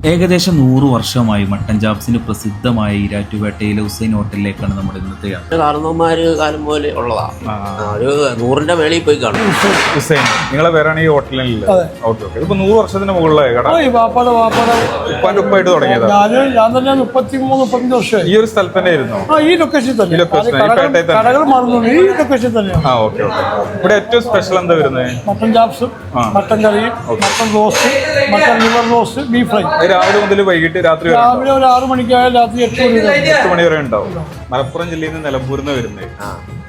ഏകദേശം നൂറ് വർഷമായി മട്ടൻ ചാപ്സിന് പ്രസിദ്ധമായ ഈരാറ്റുപേട്ടയിലെ ഹുസൈൻ ഹോട്ടലിലേക്കാണ് നമ്മുടെ ഇന്നത്തെ യാത്ര. കാരണവന്മാര് കാലം പോലെ ഉള്ളതാ. ആ, ഒരു നൂറിന്റെ മേളിൽ പോയി കാണും. ഹുസൈൻ നിങ്ങളെ പേരാണ് ഈ ഹോട്ടലിൽ ഓക്കെ ഓക്കെ. ഇപ്പൊ നൂറ് വർഷത്തിന് മുകളിലായ കട? ഈ വാപ്പാടെ വാപ്പാടെ. ഉപ്പാന്റെ ഉപ്പായിട്ട് തുടങ്ങിയതാ? ഞാൻ ഞാൻ തന്നെ മുപ്പത്തി മൂന്ന് മുപ്പത്തഞ്ച് വർഷമായി. ഈ ഒരു സ്ഥലത്ത് തന്നെ ആ ഈ ലൊക്കേഷൻ തന്നെ. ഈ കടകൾ- പേട്ടയിൽ തന്നെ. കടകൾ മാറുന്നു ഈ ലൊക്കേഷൻ തന്നെയാണ്. ആ ഓക്കെ ഓക്കെ. ഇവിടെ ഏറ്റവും സ്പെഷ്യൽ എന്താ വരുന്നത്? മട്ടൻ ചാപ്സും മട്ടൻ കറിയും mutton roast mutton liver roast beef fry. രാവിലെ മുതൽ വൈകിട്ട് രാത്രി വരെ ഉണ്ടാവും. രാവിലെ ഒരു ആറു മണിക്കായാലും രാത്രി എട്ട് മണി വരെ. എട്ട് മണി വരെ ഉണ്ടാവും. മലപ്പുറം ജില്ലയിൽ നിന്ന് നിലമ്പൂരിൽ നിന്ന് വരുന്നത്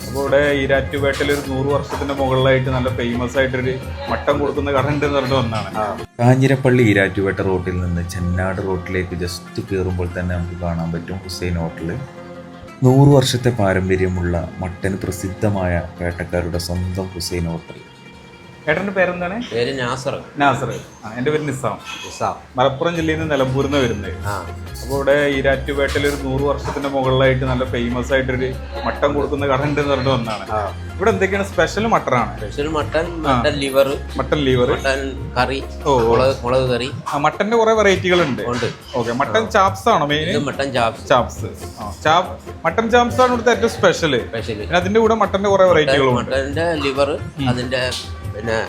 അപ്പോൾ ഇവിടെ ഈരാറ്റുപേട്ടയിൽ ഒരു നൂറ് വർഷത്തിന്റെ മുകളിലായിട്ട് നല്ല ഫേമസ് ആയിട്ടൊരു മട്ടം കൊടുക്കുന്ന കട ഉണ്ട് എന്ന് പറഞ്ഞിട്ട് വന്നാണ് കാഞ്ഞിരപ്പള്ളി ഈരാറ്റുപേട്ട റോട്ടിൽ നിന്ന് ചെന്നാട് റോട്ടിലേക്ക് ജസ്റ്റ് കയറുമ്പോൾ തന്നെ നമുക്ക് കാണാൻ പറ്റും ഹുസൈൻ ഹോട്ടൽ നൂറ് വർഷത്തെ പാരമ്പര്യമുള്ള മട്ടന് പ്രസിദ്ധമായ പേട്ടക്കാരുടെ സ്വന്തം ഹുസൈൻ ഹോട്ടൽ ഏട്ടന്റെ പേരെന്താണ്? പേര് നാസർ. നാസർ. ആ എന്റെ പേര് നിസാം. നിസാം. മലപ്പുറം ജില്ലയിൽ നിന്ന് നിലമ്പൂരിൽ നിന്ന് വരുന്നത് അപ്പോൾ ഇവിടെ ഈരാറ്റുപേട്ടയിൽ ഒരു നൂറ് വർഷത്തിന്റെ മുകളിലായിട്ട് നല്ല ഫേമസ് ആയിട്ടൊരു മട്ടൻ കൊടുക്കുന്ന കട ഉണ്ട് എന്ന് പറഞ്ഞിട്ട് വന്നാണ് ഇവിടെ എന്തൊക്കെയാണ്? Special മട്ടനാണ്? Special mutton mutton liver mutton liver mutton curry ഓ. മുളക് കറി. ആ മട്ടന്റെ കുറെ വെറൈറ്റികൾ ഉണ്ട്. ഓക്കെ മട്ടൻ ചാപ്സ് ആണോ main mutton chops chops chop mutton chops ആണ് ഇവിടുത്തെ ഏറ്റവും സ്പെഷ്യൽ അതിന്റെ കൂടെ മട്ടന്റെ കുറെ വെറൈറ്റികളും മട്ടന്റെ ലിവർ അതിന്റെ പിന്നെ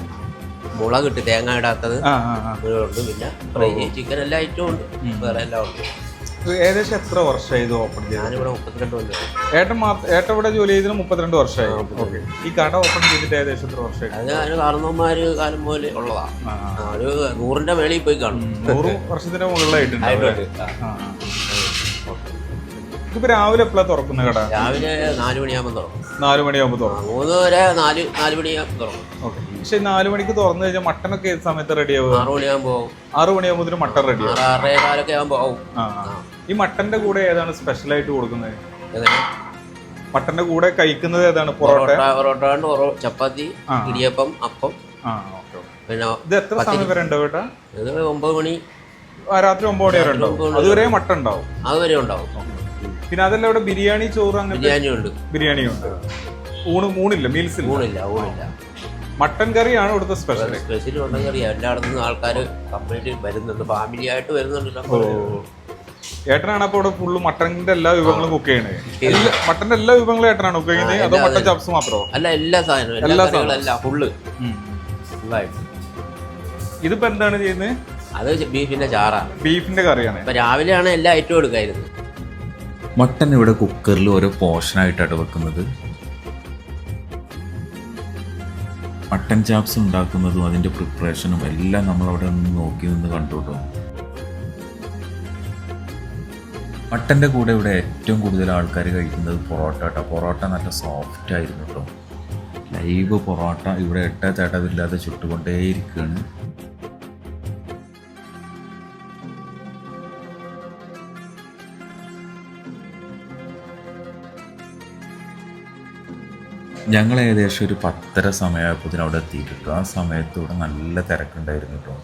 മുളക് ഇട്ട് തേങ്ങ ഇടാത്തത് ഉണ്ട് പിന്നെ ഫ്രൈ ചിക്കൻ എല്ലാ ഐറ്റവും ഉണ്ട്. വേറെ എല്ലാം ഉണ്ട്. ഏകദേശം എത്ര വർഷമായി ഇത് ഓപ്പൺ ഞാനിവിടെ മുപ്പത്തിരണ്ട് കൊല്ലം ഏട്ടൻ ഏട്ടൻ ഇവിടെ ജോലി ചെയ്തിന് മുപ്പത്തിരണ്ട് വർഷമായി. ഈ കട ഓപ്പൺ ചെയ്തിട്ട് ഏകദേശം എത്ര വർഷമായി? അത് അതിന് കാരണവന്മാര് കാലം പോലെ ഉള്ളതാ. ഒരു നൂറിന്റെ മേളിൽ പോയി കാണും. നൂറ് വർഷത്തിന് മുകളിലായിട്ടുണ്ട് ഇപ്പൊ രാവിലെ എപ്പോഴാ തുറക്കുന്ന കട? രാവിലെ നാല് മണിയാകുമ്പോൾ തുറക്കും. നാല് മണിയാകുമ്പോൾ തുറക്കും. മൂന്ന് വരെ നാല് നാല് മണിയാകുമ്പോൾ തുറക്കും. ഓക്കെ. പക്ഷെ നാല് മണിക്ക് തുറന്നു കഴിഞ്ഞാൽ മട്ടനൊക്കെ ഏത് സമയത്ത് റെഡി ആവും ആറു മണിയാകുമ്പോൾ ആറു മണിയാകുമ്പോൾ മട്ടൻ റെഡി ആവും. ആ. ഈ മട്ടന്റെ കൂടെ ഏതാണ് സ്പെഷ്യൽ ആയിട്ട് കൊടുക്കുന്നത്? മട്ടന്റെ കൂടെ കഴിക്കുന്നത് ഏതാണ്? പൊറോട്ട? പൊറോട്ട ചപ്പാത്തി. ഇടിയപ്പം അപ്പം. പിന്നെ ഇത് എത്ര സമയം വരെ ഉണ്ടോ ബേട്ടാ ഇത് ഒമ്പത് മണി. രാത്രി ഒമ്പത് മണി വരെ ഉണ്ടാവും. അതുവരെ മട്ടൻ ഉണ്ടാവും. അതുവരെ ഉണ്ടാവും. പിന്നെ അതല്ല ഇവിടെ ബിരിയാണി ചോറ് അങ്ങനെ ബിരിയാണി ഉണ്ട് ബിരിയാണി ഉണ്ട് ഊണ് ഊണില്ല മീൽസ് ഊണില്ല ഊണില്ല. മട്ടൻ കറിയാണ് ഇവിടുത്തെ സ്പെഷ്യൽ സ്പെഷ്യൽ മട്ടൻ അറിയാം. എല്ലായിടത്തു നിന്ന് ആൾക്കാർ കംപ്ലീറ്റ് വരുന്നുണ്ട്. ഫാമിലി ആയിട്ട് വരുന്നുണ്ടല്ലോ. ഏട്ടനാണ് അപ്പൊ ഇവിടെ ഫുള്ള് മട്ടന്റെ എല്ലാ വിഭവങ്ങളും കുക്ക് ചെയ്യണേ? മട്ടന്റെ എല്ലാ വിഭവങ്ങളും ഏട്ടനാണ് കുക്ക് ചെയ്യുന്നത്? അതോ മട്ടൻ ചപ്സ് മാത്രമോ? അല്ല എല്ലാ സാധനവും. എല്ലാ സാധനങ്ങളും ഫുള്ള് ഇതിപ്പോ എന്താണ് ചെയ്യുന്നത്? അത് ബീഫിന്റെ ചാറാണ്. ബീഫിന്റെ കറിയാണ്. ഇപ്പൊ രാവിലെയാണ് എല്ലാ ഐറ്റവും എടുക്കായിരുന്നു മട്ടൻ ഇവിടെ കുക്കറിൽ ഓരോ പോർഷനായിട്ടാണ് വെക്കുന്നത്. മട്ടൻ ചാപ്സ് ഉണ്ടാക്കുന്നതും അതിന്റെ പ്രിപ്പറേഷനും എല്ലാം നമ്മളവിടെ നിന്ന് നോക്കി നിന്ന് കണ്ടു മട്ടന്റെ കൂടെ ഇവിടെ ഏറ്റവും കൂടുതൽ ആൾക്കാർ കഴിക്കുന്നത് പൊറോട്ട കേട്ടോ പൊറോട്ട നല്ല സോഫ്റ്റ് ആയിരുന്നു കേട്ടോ ലൈവ് പൊറോട്ട ഇവിടെ എട്ട തടവില്ലാതെ ചുട്ടുകൊണ്ടേയിരിക്കുകയാണ് ഞങ്ങൾ ഏകദേശം ഒരു പത്തര സമയമായപ്പോൾ അവിടെ എത്തിയിട്ടുണ്ട്. ആ സമയത്ത് ഇവിടെ നല്ല തിരക്കുണ്ടായിരുന്നു കേട്ടോ.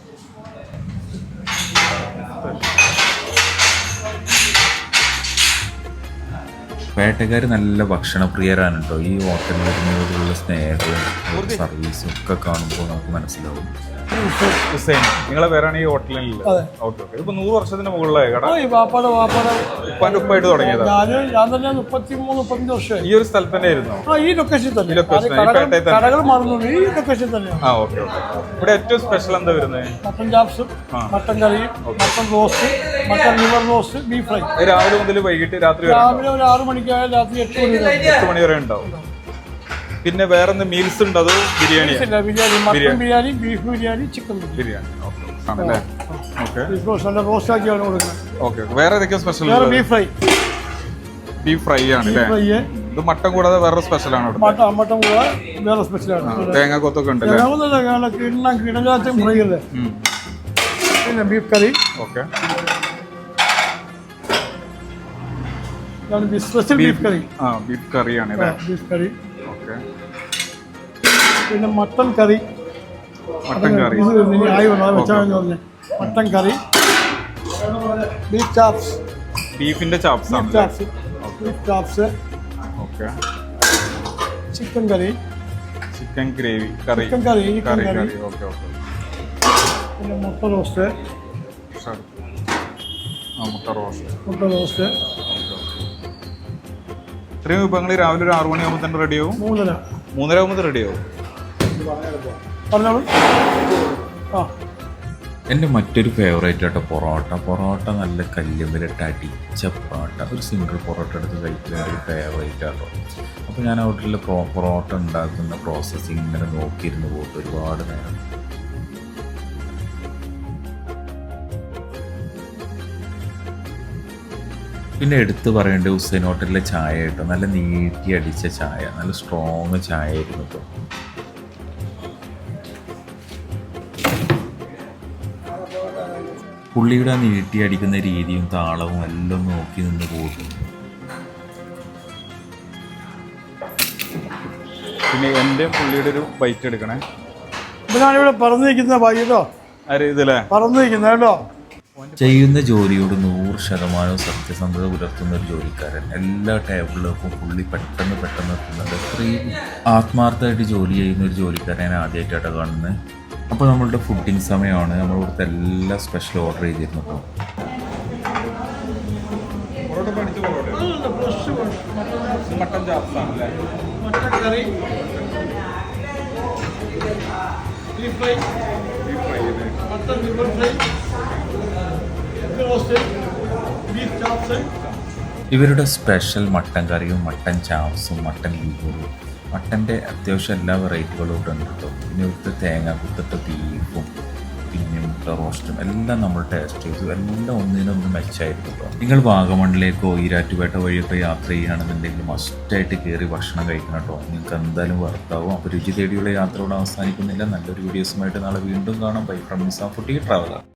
പേട്ടക്കാർ നല്ല ഭക്ഷണപ്രിയരാണ് കേട്ടോ ഈ ഹോട്ടലിൽ വരുന്നതിലുള്ള സ്നേഹവും സർവീസും ഒക്കെ കാണുമ്പോൾ നമുക്ക് മനസ്സിലാവും. ഹുസൈൻ നിങ്ങളെ പേരാണ് ഈ ഹോട്ടലിൽ ഇപ്പൊ നൂറ് വർഷത്തിന് മുകളിലായ കട? വാപ്പാടെ വാപ്പാടെ. ഉപ്പാന്റെ ഉപ്പായിട്ട് തുടങ്ങിയതാ? ഞാൻ തന്നെ മുപ്പത്തഞ്ച് വർഷമായി. ഈ ഒരു സ്ഥലത്ത് തന്നെ. ഈ ലൊക്കേഷൻ തന്നെ. കടകൾ- മാറുന്നു ഈ ലൊക്കേഷൻ തന്നെ ആ ഓക്കെ ഇവിടെ ഏറ്റവും സ്പെഷ്യൽ എന്താ വരുന്നത്? മട്ടൻ ചാപ്സും മട്ടൻ കറിയും mutton roast mutton liver roast beef fry രാവിലെ മുതൽ വൈകിട്ട് രാത്രി വരെ രാവിലെ ഒരു ആറു മണിക്കായാലും രാത്രി എട്ട് മണി വരെ എട്ട് മണി വരെ ഉണ്ടാവും. പിന്നെ വേറെ എന്ത് മീൽസ് ഉണ്ട് അതോ? Biryani. Mutton biryani. Beef biryani chicken biryani. Biryani. Okay ആണല്ലേ ഓക്കെ. നല്ല റോസ്റ്റ് ആക്കിയാണ് കൊടുക്കുന്നത്. ഓക്കെ വേറെ ഏതൊക്കെയാ special beef fry beef fry ആണ് അല്ലേ? ഇത് മട്ടൻ കൂടാതെ വേറെ സ്പെഷ്യൽ ആണ് മട്ടൻ മട്ടൻ കൂടെ വേറെ സ്പെഷ്യലാണ് തേങ്ങ കൊത്തൊക്കെ ഉണ്ട് കിണജാത്തും ഫ്രൈ അല്ലേ? പിന്നെ beef curry okay. Special beef curry. ആ ബീഫ് കറിയാണ് ബീഫ് കറി. ഓക്കെ. പിന്നെ മട്ടൻ കറി. Mutton curry. ആയി വെച്ചാൽ പറഞ്ഞു. Mutton curry. Beef chops. ബീഫിന്റെ ചാപ്സ് ആണ് chops. Beef chops. Okay. Chicken curry. Chicken gravy curry. Chicken curry curry curry. Okay okay. പിന്നെ മുട്ട റോസ്റ്റ്. മുട്ട റോസ്റ്റ്. മുട്ട റോസ്റ്റ്. ഇത്രയും വിഭവങ്ങൾ രാവിലെ ഒരു ആറു മണിയാകുമ്പോൾ തന്നെ റെഡിയാവും മൂന്നര. മൂന്നര ആകുമ്പോൾ റെഡിയാവും പറഞ്ഞോളൂ. ആ. എന്റെ മറ്റൊരു ഫേവറേറ്റ് ആട്ടോ പൊറോട്ട. പൊറോട്ട നല്ല കല്ലുമ്പിലിട്ട് അടിച്ച പൊറോട്ട. ഒരു സിംഗിൾ പൊറോട്ട എടുത്ത് കഴിക്കുന്ന ഒരു ഫേവറേറ്റ് ആട്ടോ. അപ്പോൾ ഞാൻ അവിടെയുള്ള പൊറോട്ട ഉണ്ടാക്കുന്ന പ്രോസസ്സിങ് ഇങ്ങനെ നോക്കിയിരുന്നു പോയിട്ട് ഒരുപാട് നേരം. പിന്നെ എടുത്തു പറയേണ്ടത് ഹുസൈൻ ഹോട്ടലിലെ ചായ കേട്ടോ. നല്ല നീട്ടി അടിച്ച ചായ നല്ല സ്ട്രോങ് ചായ ആയിരുന്നു കേട്ടോ പുള്ളിയുടെ ആ നീട്ടി അടിക്കുന്ന രീതിയും താളവും എല്ലാം നോക്കി നിന്ന് പോകും പിന്നെ എന്റെ പുള്ളിയുടെ ഒരു ബൈറ്റ് എടുക്കണേ. പറന്നിരിക്കുന്ന ഭാഗ്യ കേട്ടോ ആര് ഇതില്ലേ പറന്നിരിക്കുന്നത് കേട്ടോ? ചെയ്യുന്ന ജോലിയോട് നൂറ് ശതമാനം സത്യസന്ധത പുലർത്തുന്ന ഒരു ജോലിക്കാരൻ. എല്ലാ ടേബിളിലേക്കും പുള്ളി പെട്ടെന്ന് പെട്ടെന്ന് എത്തുന്നുണ്ട്. ഇത്രയും ആത്മാർത്ഥമായിട്ട് ജോലി ചെയ്യുന്ന ഒരു ജോലിക്കാരനെ ആദ്യമായിട്ടാണ് കാണുന്നത്. അപ്പോൾ നമ്മളുടെ ഫുഡിങ് സമയമാണ്. നമ്മൾ ഇവിടുത്തെ എല്ലാ സ്പെഷ്യൽ ഓർഡർ ചെയ്തിരുന്നു അപ്പോൾ പൊറോട്ട പഠിച്ച പൊറോട്ട. മട്ടൻ ചാപ്സാണ് അല്ലേ mutton curry beef fry beef fry അല്ലേ മട്ടൻ ലിവർ ഫ്രൈ ഇവരുടെ സ്പെഷ്യൽ മട്ടൻ കറിയും മട്ടൻ ചാപ്സും മട്ടൻ ലിവറും മട്ടന്റെ അത്യാവശ്യം എല്ലാ വെറൈറ്റികളും ഇവിടെ ഉണ്ട് കേട്ടോ. പിന്നെ ഇവിടുത്തെ തേങ്ങ കുത്തിട്ട ബീഫും പിന്നെ മുട്ട റോസ്റ്റും എല്ലാം നമ്മൾ ടേസ്റ്റ് ചെയ്തു. എല്ലാം ഒന്നിനൊന്ന് മെച്ചായിരുന്നു കേട്ടോ. നിങ്ങൾ വാഗമണിലേക്കോ ഈരാറ്റുപേട്ട വഴിയൊക്കെ യാത്ര ചെയ്യുകയാണെന്നുണ്ടെങ്കിൽ മസ്റ്റായിട്ട് കയറി ഭക്ഷണം കഴിക്കണം കേട്ടോ. നിങ്ങൾക്ക് എന്തായാലും വർത്താവും അപ്പോൾ രുചി തേടിയുള്ള യാത്രയോട് അവസാനിക്കുന്നില്ല. നല്ലൊരു വീഡിയോസുമായിട്ട് നാളെ വീണ്ടും കാണാം. ബൈ ഫ്രം ആ ഫുട്ടി ട്രാവലർ